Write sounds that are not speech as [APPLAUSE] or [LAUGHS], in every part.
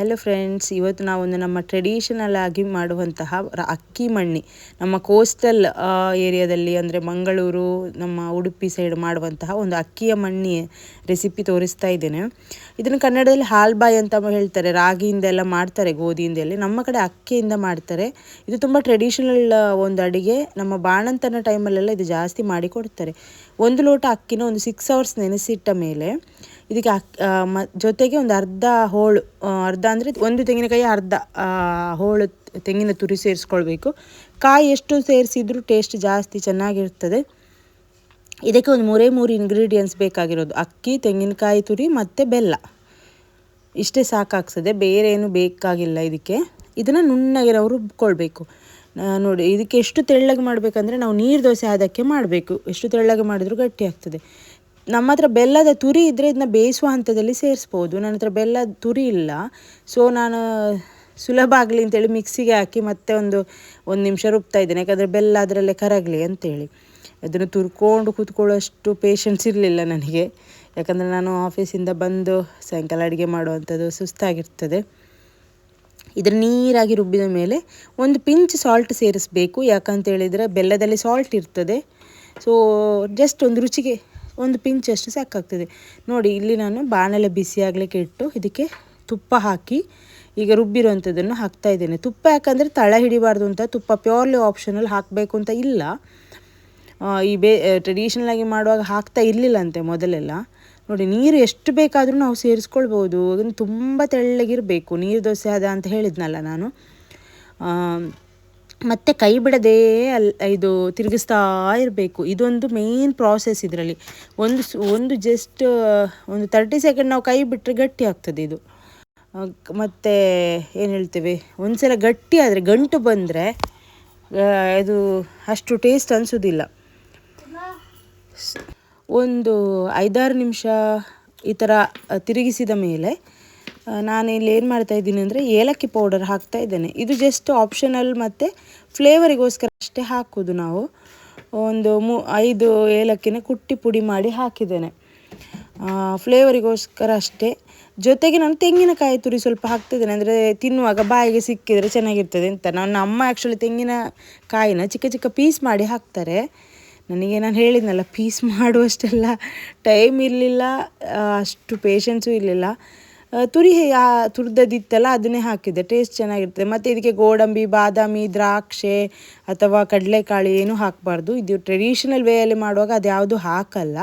Hello friends ಇವತ್ತು ನಾವೊಂದು ನಮ್ಮ ಟ್ರೆಡಿಷನಲ್ ಆಗಿ ಮಾಡುವಂತಹ ಅಕ್ಕಿ ಮಣ್ಣಿ. ನಮ್ಮ ಕೋಸ್ಟಲ್ ಏರಿಯಾದಲ್ಲಿ ಅಂದರೆ ಮಂಗಳೂರು, ನಮ್ಮ ಉಡುಪಿ ಸೈಡ್ ಮಾಡುವಂತಹ ಒಂದು ಅಕ್ಕಿಯ ಮಣ್ಣಿ ರೆಸಿಪಿ ತೋರಿಸ್ತಾ ಇದ್ದೇನೆ. ಇದನ್ನು ಕನ್ನಡದಲ್ಲಿ ಹಾಲ್ಬಾಯಿ ಅಂತ ಹೇಳ್ತಾರೆ. ರಾಗಿಯಿಂದ ಎಲ್ಲ ಮಾಡ್ತಾರೆ, ಗೋಧಿಯಿಂದ ಎಲ್ಲ. ನಮ್ಮ ಕಡೆ ಅಕ್ಕಿಯಿಂದ ಮಾಡ್ತಾರೆ. ಇದು ತುಂಬ ಟ್ರೆಡಿಷನಲ್ ಒಂದು ಅಡುಗೆ. ನಮ್ಮ ಬಾಣಂತನ ಟೈಮಲ್ಲೆಲ್ಲ ಇದು ಜಾಸ್ತಿ ಮಾಡಿ ಕೊಡ್ತಾರೆ ಒಂದು ಲೋಟ ಅಕ್ಕಿನ ಒಂದು ಸಿಕ್ಸ್ ಅವರ್ಸ್ ನೆನೆಸಿಟ್ಟ ಮೇಲೆ ಇದಕ್ಕೆ ಮ ಜೊತೆಗೆ ಒಂದು ಅರ್ಧ ಹೋಳು ಅರ್ಧ ಅಂದರೆ ಒಂದು ತೆಂಗಿನಕಾಯಿ ಅರ್ಧ ಹೋಳು ತೆಂಗಿನ ತುರಿ ಸೇರಿಸ್ಕೊಳ್ಬೇಕು. ಕಾಯಿ ಎಷ್ಟು ಸೇರಿಸಿದ್ರೂ ಟೇಸ್ಟ್ ಜಾಸ್ತಿ ಚೆನ್ನಾಗಿರ್ತದೆ. ಇದಕ್ಕೆ ಒಂದು ಮೂರೇ ಮೂರು ಇಂಗ್ರೀಡಿಯೆಂಟ್ಸ್ ಬೇಕಾಗಿರೋದು. ಅಕ್ಕಿ, ತೆಂಗಿನಕಾಯಿ ತುರಿ ಮತ್ತು ಬೆಲ್ಲ. ಇಷ್ಟೇ ಸಾಕಾಗ್ತದೆ ಬೇರೆ ಏನು ಬೇಕಾಗಿಲ್ಲ ಇದಕ್ಕೆ. ಇದನ್ನು ನುಣ್ಣಗೆ ನಾವು ರುಬ್ಕೊಳ್ಬೇಕು ನೋಡಿ, ಇದಕ್ಕೆ ಎಷ್ಟು ತೆಳ್ಳಗೆ ಮಾಡಬೇಕಂದ್ರೆ ನಾವು ನೀರು ದೋಸೆ ಅದಕ್ಕೆ ಮಾಡಬೇಕು. ಎಷ್ಟು ತೆಳ್ಳಗೆ ಮಾಡಿದರೂ ಗಟ್ಟಿ ಆಗ್ತದೆ. ನಮ್ಮ ಹತ್ರ ಬೆಲ್ಲದ ತುರಿ ಇದ್ದರೆ ಇದನ್ನ ಬೇಯಿಸುವ ಹಂತದಲ್ಲಿ ಸೇರಿಸ್ಬೋದು. ನನ್ನ ಹತ್ರ ಬೆಲ್ಲದ ತುರಿ ಇಲ್ಲ. ಸೊ ನಾನು ಸುಲಭ ಆಗಲಿ ಅಂತೇಳಿ ಮಿಕ್ಸಿಗೆ ಹಾಕಿ ಮತ್ತೆ ಒಂದು ಒಂದು ನಿಮಿಷ ರುಬ್ತಾ ಇದ್ದೇನೆ. ಯಾಕಂದರೆ ಬೆಲ್ಲ ಅದರಲ್ಲೇ ಕರಗಲಿ ಅಂತೇಳಿ. ಅದನ್ನು ತುರ್ಕೊಂಡು ಕೂತ್ಕೊಳ್ಳೋಷ್ಟು ಪೇಷನ್ಸ್ ಇರಲಿಲ್ಲ ನನಗೆ. ಯಾಕಂದರೆ ನಾನು ಆಫೀಸಿಂದ ಬಂದು ಸಾಯಂಕಾಲ ಅಡುಗೆ ಮಾಡುವಂಥದ್ದು ಸುಸ್ತಾಗಿರ್ತದೆ. ಇದರ ನೀರಾಗಿ ರುಬ್ಬಿದ ಮೇಲೆ ಒಂದು ಪಿಂಚ್ ಸಾಲ್ಟ್ ಸೇರಿಸಬೇಕು. ಯಾಕಂತ ಹೇಳಿದರೆ ಬೆಲ್ಲದಲ್ಲಿ ಸಾಲ್ಟ್ ಇರ್ತದೆ. ಸೊ ಜಸ್ಟ್ ಒಂದು ರುಚಿಗೆ ಒಂದು ಪಿಂಚ್ ಅಷ್ಟು ಸಾಕಾಗ್ತದೆ. ನೋಡಿ, ಇಲ್ಲಿ ನಾನು ಬಾಣಲೆ ಬಿಸಿ ಆಗಲಿಕ್ಕೆ ಇಟ್ಟು ಇದಕ್ಕೆ ತುಪ್ಪ ಹಾಕಿ ಈಗ ರುಬ್ಬಿರುವಂಥದ್ದನ್ನು ಹಾಕ್ತಾ ಇದ್ದೇನೆ. ತುಪ್ಪ ಯಾಕಂದರೆ ತಳ ಹಿಡಿಬಾರ್ದು ಅಂತ, ತುಪ್ಪ ಪ್ಯೂರ್ಲಿ ಆಪ್ಷನಲ್ಲಿ ಹಾಕಬೇಕು ಅಂತ ಇಲ್ಲ. ಈ ಬೇ ಟ್ರೆಡಿಷ್ನಲ್ ಆಗಿ ಮಾಡುವಾಗ ಹಾಕ್ತಾ ಇರಲಿಲ್ಲಂತೆ ಮೊದಲೆಲ್ಲ. ನೋಡಿ, ನೀರು ಎಷ್ಟು ಬೇಕಾದರೂ ನಾವು ಸೇರಿಸ್ಕೊಳ್ಬೋದು. ಅದನ್ನು ತುಂಬ ತೆಳ್ಳಗಿರಬೇಕು. ನೀರು ದೋಸೆ ಅದ ಅಂತ ಹೇಳಿದ್ನಲ್ಲ ನಾನು. ಮತ್ತೆ ಕೈ ಬಿಡದೇ ಅಲ್, ಇದು ತಿರುಗಿಸ್ತಾ ಇರಬೇಕು. ಇದೊಂದು ಮೇನ್ ಪ್ರಾಸೆಸ್ ಇದರಲ್ಲಿ. ಒಂದು ಒಂದು ಜಸ್ಟ್ ಒಂದು ತರ್ಟಿ ಸೆಕೆಂಡ್ ನಾವು ಕೈ ಬಿಟ್ಟರೆ ಗಟ್ಟಿ ಆಗ್ತದೆ ಇದು. ಮತ್ತೆ ಏನು ಹೇಳ್ತೇವೆ? ಒಂದ್ಸಲ ಗಟ್ಟಿ ಆದರೆ, ಗಂಟು ಬಂದರೆ ಇದು ಅಷ್ಟು ಟೇಸ್ಟ್ ಅನಿಸೋದಿಲ್ಲ. ಒಂದು ಐದಾರು ನಿಮಿಷ ಈ ಥರ ತಿರುಗಿಸಿದ ಮೇಲೆ ನಾನು ಇಲ್ಲಿ ಏನು ಮಾಡ್ತಾ ಇದ್ದೀನಿ ಅಂದರೆ ಏಲಕ್ಕಿ ಪೌಡರ್ ಹಾಕ್ತಾ ಇದ್ದೇನೆ. ಇದು ಜಸ್ಟ್ ಆಪ್ಷನಲ್ ಮತ್ತು ಫ್ಲೇವರಿಗೋಸ್ಕರ ಅಷ್ಟೇ ಹಾಕೋದು ನಾವು. ಒಂದು ಮೂ, ಐದು ಏಲಕ್ಕಿನ ಕುಟ್ಟಿ ಪುಡಿ ಮಾಡಿ ಹಾಕಿದ್ದೇನೆ. ಫ್ಲೇವರಿಗೋಸ್ಕರ ಅಷ್ಟೇ. ಜೊತೆಗೆ ನಾನು ತೆಂಗಿನಕಾಯಿ ತುರಿ ಸ್ವಲ್ಪ ಹಾಕ್ತಿದ್ದೇನೆ ಅಂದರೆ ತಿನ್ನುವಾಗ ಬಾಯಿಗೆ ಸಿಕ್ಕಿದರೆ ಚೆನ್ನಾಗಿರ್ತದೆ ಅಂತ. ನನ್ನ ಅಮ್ಮ ಆ್ಯಕ್ಚುಲಿ ತೆಂಗಿನಕಾಯಿನ ಚಿಕ್ಕ ಚಿಕ್ಕ ಪೀಸ್ ಮಾಡಿ ಹಾಕ್ತಾರೆ. ನನಗೆ ನಾನು ಹೇಳಿದ್ನಲ್ಲ ಪೀಸ್ [LAUGHS] ಮಾಡುವಷ್ಟೆಲ್ಲ ಟೈಮ್ ಇರಲಿಲ್ಲ ಅಷ್ಟು ಪೇಷನ್ಸು ಇರಲಿಲ್ಲ. ತುರಿ ತುರಿದದಿತ್ತಲ್ಲ, ಅದನ್ನೇ ಹಾಕಿದ್ದೆ. ಟೇಸ್ಟ್ ಚೆನ್ನಾಗಿರ್ತದೆ ಮತ್ತು ಇದಕ್ಕೆ ಗೋಡಂಬಿ, ಬಾದಾಮಿ, ದ್ರಾಕ್ಷೆ ಅಥವಾ ಕಡಲೆಕಾಳು ಏನೂ ಹಾಕಬಾರ್ದು. ಇದು ಟ್ರೆಡಿಷನಲ್ ವೇಯಲ್ಲಿ ಮಾಡುವಾಗ ಅದ್ಯಾವುದು ಹಾಕಲ್ಲ.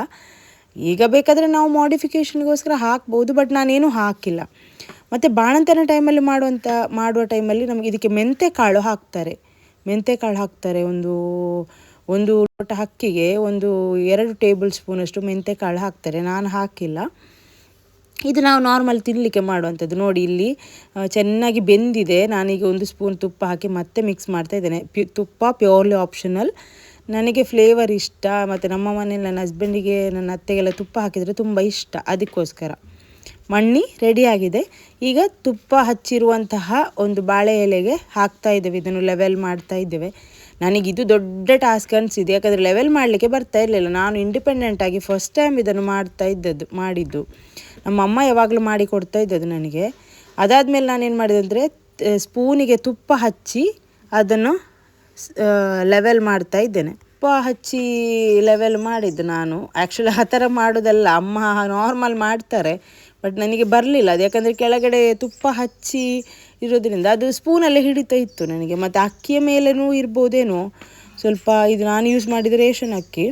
ಈಗ ಬೇಕಾದರೆ ನಾವು ಮಾಡಿಫಿಕೇಷನ್ಗೋಸ್ಕರ ಹಾಕ್ಬೋದು ಬಟ್ ನಾನೇನು ಹಾಕಿಲ್ಲ. ಮತ್ತು ಬಾಣಂತನ ಟೈಮಲ್ಲಿ ಮಾಡುವಂಥ ಮಾಡುವ ಟೈಮಲ್ಲಿ ನಮಗೆ ಇದಕ್ಕೆ ಮೆಂತೆ ಕಾಳು ಹಾಕ್ತಾರೆ. ಮೆಂತೆ ಕಾಳು ಹಾಕ್ತಾರೆ. ಒಂದು ಒಂದು ಲೋಟ ಅಕ್ಕಿಗೆ ಒಂದು ಎರಡು ಟೇಬಲ್ ಸ್ಪೂನಷ್ಟು ಮೆಂತೆ ಕಾಳು ಹಾಕ್ತಾರೆ. ನಾನು ಹಾಕಿಲ್ಲ. ಇದು ನಾವು ನಾರ್ಮಲ್ ತಿನ್ನಲಿಕ್ಕೆ ಮಾಡುವಂಥದ್ದು. ನೋಡಿ ಇಲ್ಲಿ ಚೆನ್ನಾಗಿ ಬೆಂದಿದೆ. ನಾನೀಗ ಒಂದು ಸ್ಪೂನ್ ತುಪ್ಪ ಹಾಕಿ ಮತ್ತೆ ಮಿಕ್ಸ್ ಮಾಡ್ತಾ ಇದ್ದೇನೆ. ತುಪ್ಪ ಪ್ಯೂರ್ಲಿ ಆಪ್ಷನಲ್ ನನಗೆ ಫ್ಲೇವರ್ ಇಷ್ಟ. ಮತ್ತು ನಮ್ಮ ಮನೇಲಿ ನನ್ನ ಹಸ್ಬೆಂಡಿಗೆ ನನ್ನ ಅತ್ತೆಗೆಲ್ಲ ತುಪ್ಪ ಹಾಕಿದರೆ ತುಂಬ ಇಷ್ಟ. ಅದಕ್ಕೋಸ್ಕರ. ಮಣ್ಣಿ ರೆಡಿಯಾಗಿದೆ ಈಗ ತುಪ್ಪ ಹಚ್ಚಿರುವಂತಹ ಒಂದು ಬಾಳೆ ಎಲೆಗೆ ಹಾಕ್ತಾ ಇದ್ದೇವೆ. ಇದನ್ನು ಲೆವೆಲ್ ಮಾಡ್ತಾ ಇದ್ದೇವೆ. ನನಗಿದು ದೊಡ್ಡ ಟಾಸ್ಕ್ ಅನಿಸಿದೆ. ಯಾಕಂದರೆ ಲೆವೆಲ್ ಮಾಡಲಿಕ್ಕೆ ಬರ್ತಾ ಇರಲಿಲ್ಲ. ನಾನು ಇಂಡಿಪೆಂಡೆಂಟಾಗಿ ಫಸ್ಟ್ ಟೈಮ್ ಇದನ್ನು ಮಾಡ್ತಾ ಇದ್ದದ್ದು, ಮಾಡಿದ್ದು. ನಮ್ಮ ಅಮ್ಮ ಯಾವಾಗಲೂ ಮಾಡಿ ಕೊಡ್ತಾ ಇದ್ದದ್ದು ನನಗೆ. ಅದಾದಮೇಲೆ ನಾನೇನು ಮಾಡಿದೆ ಅಂದರೆ ಸ್ಪೂನಿಗೆ ತುಪ್ಪ ಹಚ್ಚಿ ಅದನ್ನು ಲೆವೆಲ್ ಮಾಡ್ತಾ ಇದ್ದೇನೆ. ತುಪ್ಪ ಹಚ್ಚಿ ಲೆವೆಲ್ ಮಾಡಿದ್ದು ನಾನು. ಆ್ಯಕ್ಚುಲಿ ಆ ಥರ ಮಾಡೋದಲ್ಲ. ಅಮ್ಮ ನಾರ್ಮಲ್ ಮಾಡ್ತಾರೆ ಬಟ್ ನನಗೆ ಬರಲಿಲ್ಲ. ಅದು ಯಾಕಂದರೆ ಕೆಳಗಡೆ ತುಪ್ಪ ಹಚ್ಚಿ ಇರೋದ್ರಿಂದ ಅದು ಸ್ಪೂನಲ್ಲೇ ಹಿಡಿತಾ ಇತ್ತು ನನಗೆ. ಮತ್ತು ಅಕ್ಕಿಯ ಮೇಲೇನೂ ಇರ್ಬೋದೇನೋ, ಸ್ವಲ್ಪ ಇದು ನಾನು ಯೂಸ್ ಮಾಡಿದ ರೇಷನ್ ಅಕ್ಕಿ.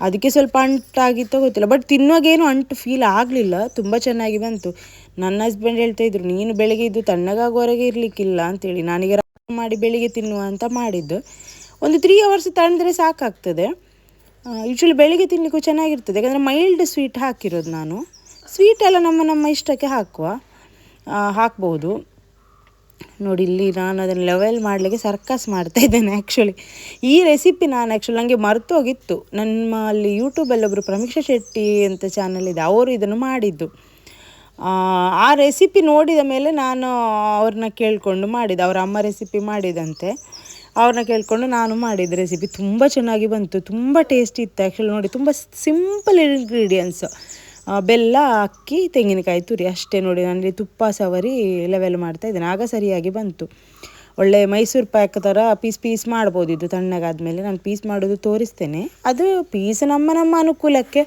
ಅದಕ್ಕೆ ಸ್ವಲ್ಪ ಅಂಟಾಗಿತ್ತೋ ಗೊತ್ತಿಲ್ಲ. ಬಟ್ ತಿನ್ನುವಾಗ ಏನು ಅಂಟು ಫೀಲ್ ಆಗಲಿಲ್ಲ. ತುಂಬ ಚೆನ್ನಾಗಿ ಬಂತು. ನನ್ನ ಹಸ್ಬೆಂಡ್ ಹೇಳ್ತಾ ಇದ್ರು, ನೀನು ಬೆಳಗ್ಗೆ ಇದ್ದು ತಣ್ಣಗಾಗೋವರೆಗೆ ಇರಲಿಕ್ಕಿಲ್ಲ ಅಂತೇಳಿ. ನನಗೆ ಮಾಡಿ ಬೆಳಿಗ್ಗೆ ತಿನ್ನುವ ಅಂತ ಮಾಡಿದ್ದು. ಒಂದು ತ್ರೀ ಅವರ್ಸ್ ತಣ್ಣದ್ರೆ ಸಾಕಾಗ್ತದೆ. ಯೂಶ್ವಲಿ ಬೆಳಿಗ್ಗೆ ತಿನ್ನಲಿಕ್ಕೂ ಚೆನ್ನಾಗಿರ್ತದೆ. ಯಾಕಂದರೆ ಮೈಲ್ಡ್ ಸ್ವೀಟ್ ಹಾಕಿರೋದು ನಾನು. ಸ್ವೀಟೆಲ್ಲ ನಮ್ಮ ನಮ್ಮ ಇಷ್ಟಕ್ಕೆ ಹಾಕುವ. ಹಾಕ್ಬೋದು. ನೋಡಿ ಇಲ್ಲಿ ನಾನು ಅದನ್ನು ಲೆವೆಲ್ ಮಾಡಲಿಕ್ಕೆ ಸರ್ಕಸ್ ಮಾಡ್ತಾ ಇದ್ದೇನೆ ಆ್ಯಕ್ಚುಲಿ ಈ ರೆಸಿಪಿ ನಾನು ಆ್ಯಕ್ಚುಲಿ ನನಗೆ ಮರೆತು ಹೋಗಿತ್ತು ನಮ್ಮ ಅಲ್ಲಿ ಯೂಟ್ಯೂಬಲ್ಲಿ ಒಬ್ಬರು ಪ್ರಮೀಕ್ಷಾ ಶೆಟ್ಟಿ ಅಂತ ಚಾನಲ್ ಇದೆ ಅವರು ಇದನ್ನು ಮಾಡಿದ್ದು. ಆ, ರೆಸಿಪಿ ನೋಡಿದ ಮೇಲೆ ನಾನು ಅವ್ರನ್ನ ಕೇಳಿಕೊಂಡು ಮಾಡಿದೆ ಅವರ ಅಮ್ಮ ರೆಸಿಪಿ ಮಾಡಿದಂತೆ. ಅವ್ರನ್ನ ಕೇಳಿಕೊಂಡು ನಾನು ಮಾಡಿದ ರೆಸಿಪಿ ತುಂಬ ಚೆನ್ನಾಗಿ ಬಂತು ತುಂಬ ಟೇಸ್ಟಿ ಇತ್ತು ಆ್ಯಕ್ಚುಲಿ ನೋಡಿ ತುಂಬ ಸಿಂಪಲ್ ಇಂಗ್ರೀಡಿಯೆಂಟ್ಸ್ ಬೆಲ್ಲ ಅಕ್ಕಿ ತೆಂಗಿನಕಾಯಿ ತುರಿ ಅಷ್ಟೇ ನೋಡಿ ನನಗೆ ತುಪ್ಪ ಸವರಿ ಲೆವೆಲ್ ಮಾಡ್ತಾ ಇದ್ದೇನೆ. ಆಗ ಸರಿಯಾಗಿ ಬಂತು. ಒಳ್ಳೆ ಮೈಸೂರು ಪ್ಯಾಕ್ ಥರ ಪೀಸ್ ಪೀಸ್ ಮಾಡ್ಬೋದು ಇದು ತಣ್ಣಗಾದಮೇಲೆ. ನಾನು ಪೀಸ್ ಮಾಡೋದು ತೋರಿಸ್ತೇನೆ. ಅದು ಪೀಸ್ ನಮ್ಮ ನಮ್ಮ ಅನುಕೂಲಕ್ಕೆ.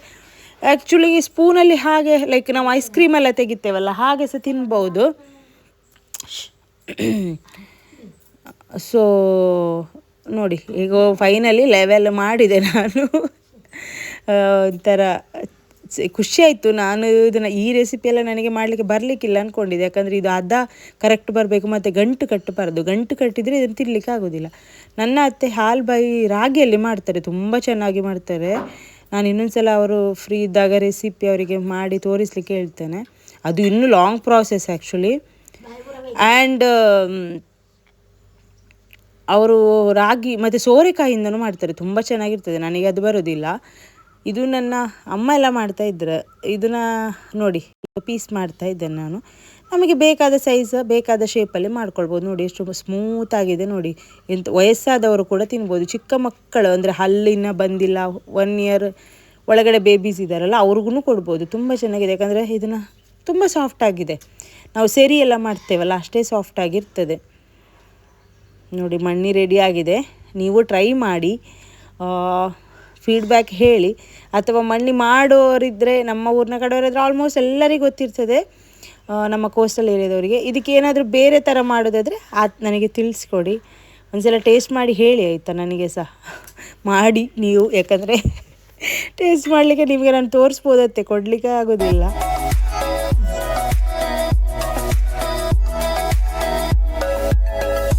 ಆ್ಯಕ್ಚುಲಿ ಸ್ಪೂನಲ್ಲಿ ಹಾಗೆ ಲೈಕ್ ನಾವು ಐಸ್ ಕ್ರೀಮ್ ಎಲ್ಲ ತೆಗಿತೇವಲ್ಲ, ಹಾಗೆ ಸಹ ತಿನ್ಬೋದು. [CLEARS THROAT] ಸೊ ನೋಡಿ, ಈಗ ಫೈನಲಿ ಲೆವೆಲ್ ಮಾಡಿದೆ ನಾನು. [LAUGHS] ಒಂಥರ ಖುಷಿ ಆಯಿತು. ನಾನು ಇದನ್ನು ಈ ರೆಸಿಪಿ ಎಲ್ಲ ನನಗೆ ಮಾಡಲಿಕ್ಕೆ ಬರಲಿಕ್ಕಿಲ್ಲ ಅಂದ್ಕೊಂಡಿದ್ದೆ ಯಾಕಂದರೆ ಇದು ಅದ ಕರೆಕ್ಟ್ ಬರಬೇಕು, ಮತ್ತು ಗಂಟು ಕಟ್ಟಬಾರ್ದು. ಗಂಟು ಕಟ್ಟಿದರೆ ಇದನ್ನು ತಿನ್ನಲಿಕ್ಕೆ ಆಗೋದಿಲ್ಲ. ನನ್ನ ಅತ್ತೆ ಹಾಲು ಬಾಯಿ ರಾಗಿಯಲ್ಲಿ ಮಾಡ್ತಾರೆ, ತುಂಬ ಚೆನ್ನಾಗಿ ಮಾಡ್ತಾರೆ. ನಾನು ಇನ್ನೊಂದು ಸಲ ಅವರು ಫ್ರೀ ಇದ್ದಾಗ ರೆಸಿಪಿ ಅವರಿಗೆ ಮಾಡಿ ತೋರಿಸ್ಲಿಕ್ಕೆ ಹೇಳ್ತೇನೆ. ಅದು ಇನ್ನೂ ಲಾಂಗ್ ಪ್ರಾಸೆಸ್ ಆ್ಯಕ್ಚುಲಿ ಆ್ಯಂಡ್ ಅವರು ರಾಗಿ, ಮತ್ತು ಸೋರೆಕಾಯಿಂದನೂ ಮಾಡ್ತಾರೆ. ತುಂಬ ಚೆನ್ನಾಗಿರ್ತದೆ. ನನಗೆ ಅದು ಬರೋದಿಲ್ಲ. ಇದು ನನ್ನ ಅಮ್ಮ ಎಲ್ಲ ಮಾಡ್ತಾ ಇದನ್ನು ನೋಡಿ ಪೀಸ್ ಮಾಡ್ತಾ ಇದ್ದೇನೆ ನಾನು. ನಮಗೆ ಬೇಕಾದ ಸೈಜ್ ಬೇಕಾದ ಶೇಪಲ್ಲಿ ಮಾಡ್ಕೊಳ್ಬೋದು. ನೋಡಿ, ಎಷ್ಟು ಸ್ಮೂತ್ ಆಗಿದೆ ನೋಡಿ. ಎಂತ ವಯಸ್ಸಾದವರು ಕೂಡ ತಿನ್ಬೋದು. ಚಿಕ್ಕ ಮಕ್ಕಳು ಅಂದರೆ ಹಲ್ಲಿನ ಬಂದಿಲ್ಲ ಒನ್ ಇಯರ್ ಒಳಗಡೆ ಬೇಬೀಸ್ ಇದ್ದಾರಲ್ಲ, ಅವ್ರಿಗೂ ಕೊಡ್ಬೋದು. ತುಂಬ ಚೆನ್ನಾಗಿದೆ. ಯಾಕಂದರೆ ಇದನ್ನು ತುಂಬ ಸಾಫ್ಟ್ ಆಗಿದೆ. ನಾವು ಸೆರಿ ಎಲ್ಲ ಮಾಡ್ತೇವಲ್ಲ, ಅಷ್ಟೇ ಸಾಫ್ಟ್ ಆಗಿರ್ತದೆ. ನೋಡಿ, ಮಣ್ಣಿ ರೆಡಿ ಆಗಿದೆ. ನೀವು ಟ್ರೈ ಮಾಡಿ. ಫೀಡ್ಬ್ಯಾಕ್ ಹೇಳಿ ಅಥವಾ ಮಣ್ಣಿ ಮಾಡೋರಿದ್ದರೆ ನಮ್ಮ ಊರಿನ ಕಡೆಯವರಿದ್ರೆ ಆಲ್ಮೋಸ್ಟ್ ಎಲ್ಲರಿಗೂ ಗೊತ್ತಿರ್ತದೆ ನಮ್ಮ ಕೋಸ್ಟಲ್ ಏರಿಯಾದವರಿಗೆ. ಇದಕ್ಕೆ ಏನಾದರೂ ಬೇರೆ ಥರ ಮಾಡೋದಾದರೆ ಅದು ನನಗೆ ತಿಳಿಸ್ಕೊಡಿ. ಒಂದ್ಸಲ ಟೇಸ್ಟ್ ಮಾಡಿ ಹೇಳಿ ಆಯಿತಾ ನನಗೆ ಸಹ. ಮಾಡಿ ನೀವು, ಯಾಕಂದರೆ ಟೇಸ್ಟ್ [LAUGHS] ಮಾಡಲಿಕ್ಕೆ ನಿಮಗೆ ನಾನು ತೋರಿಸ್ಬೋದತ್ತೆ ಕೊಡಲಿಕ್ಕೆ ಆಗೋದಿಲ್ಲ.